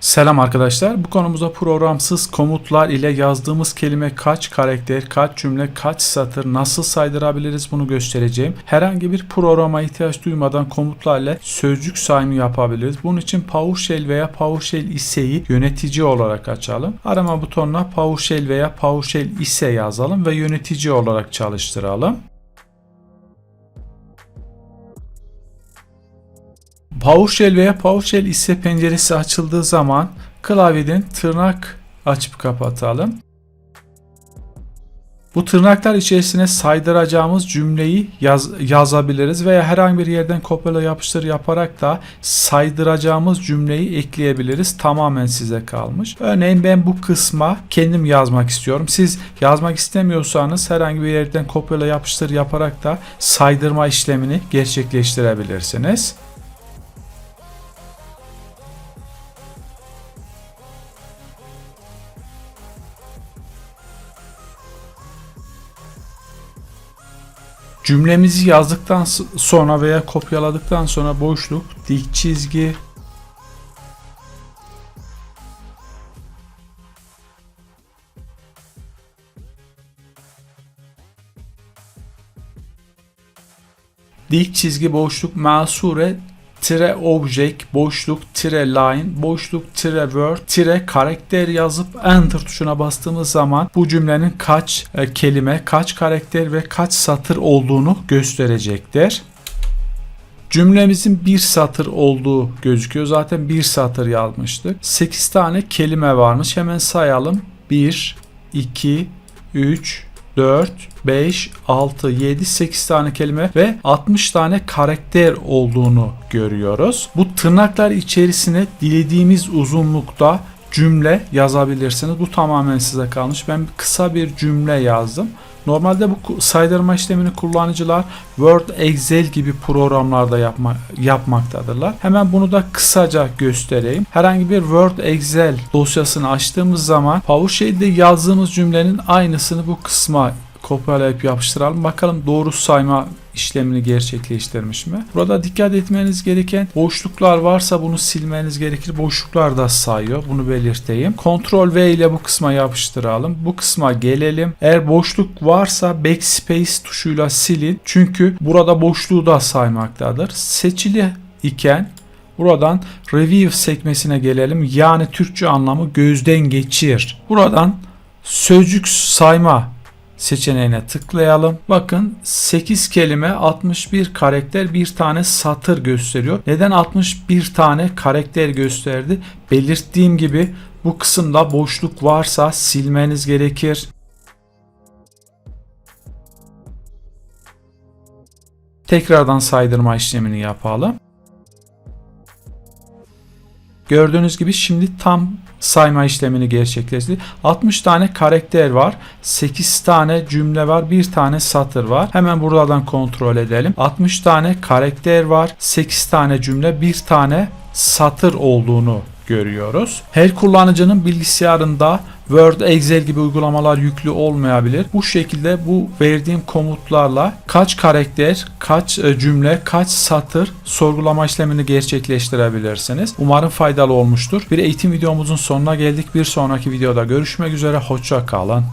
Selam arkadaşlar. Bu konumuzda programsız komutlar ile yazdığımız kelime kaç karakter, kaç cümle, kaç satır nasıl saydırabiliriz bunu göstereceğim. Herhangi bir programa ihtiyaç duymadan komutlarla sözcük sayımı yapabiliriz. Bunun için PowerShell veya PowerShell ISE'yi yönetici olarak açalım. Arama butonuna PowerShell veya PowerShell ISE yazalım ve yönetici olarak çalıştıralım. PowerShell veya PowerShell ise penceresi açıldığı zaman klavyeden tırnak açıp kapatalım. Bu tırnaklar içerisine saydıracağımız cümleyi yaz, yazabiliriz veya herhangi bir yerden kopyala yapıştır yaparak da saydıracağımız cümleyi ekleyebiliriz. Tamamen size kalmış. Örneğin ben bu kısma kendim yazmak istiyorum. Siz yazmak istemiyorsanız herhangi bir yerden kopyala yapıştır yaparak da saydırma işlemini gerçekleştirebilirsiniz. Cümlemizi yazdıktan sonra veya kopyaladıktan sonra boşluk, dik çizgi, dik çizgi boşluk masure tire object boşluk tire line boşluk tire word tire karakter yazıp enter tuşuna bastığımız zaman bu cümlenin kaç e, kelime, kaç karakter ve kaç satır olduğunu gösterecektir. Cümlemizin bir satır olduğu gözüküyor. Zaten bir satır yazmıştık. 8 tane kelime varmış. Hemen sayalım. 1, 2, 3, 4, 5, 6, 7, 8 tane kelime ve 60 tane karakter olduğunu görüyoruz. Bu tırnaklar içerisine dilediğimiz uzunlukta cümle yazabilirsiniz. Bu tamamen size kalmış. Ben kısa bir cümle yazdım. Normalde bu saydırma işlemini kullanıcılar Word, Excel gibi programlarda yapma, yapmaktadırlar. Hemen bunu da kısaca göstereyim. Herhangi bir Word, Excel dosyasını açtığımız zaman PowerShell'de yazdığımız cümlenin aynısını bu kısma kopyalayıp yapıştıralım. Bakalım doğru sayma işlemini gerçekleştirmiş mi? Burada dikkat etmeniz gereken boşluklar varsa bunu silmeniz gerekir. Boşluklar da sayıyor. Bunu belirteyim. Ctrl V ile bu kısma yapıştıralım. Bu kısma gelelim. Eğer boşluk varsa backspace tuşuyla silin. Çünkü burada boşluğu da saymaktadır. Seçili iken Buradan review sekmesine gelelim. Yani Türkçe anlamı gözden geçir. Buradan sözcük sayma seçeneğine tıklayalım. Bakın 8 kelime 61 karakter bir tane satır gösteriyor. Neden 61 tane karakter gösterdi? Belirttiğim gibi bu kısımda boşluk varsa silmeniz gerekir. Tekrardan saydırma işlemini yapalım. Gördüğünüz gibi şimdi tam sayma işlemini gerçekleştirdi. 60 tane karakter var. 8 tane cümle var. 1 tane satır var. Hemen buradan kontrol edelim. 60 tane karakter var. 8 tane cümle, 1 tane satır olduğunu görüyoruz. Her kullanıcının bilgisayarında Word, Excel gibi uygulamalar yüklü olmayabilir. Bu şekilde bu verdiğim komutlarla kaç karakter, kaç e, cümle, kaç satır sorgulama işlemini gerçekleştirebilirsiniz. Umarım faydalı olmuştur. Bir eğitim videomuzun sonuna geldik. Bir sonraki videoda görüşmek üzere. Hoşça kalın.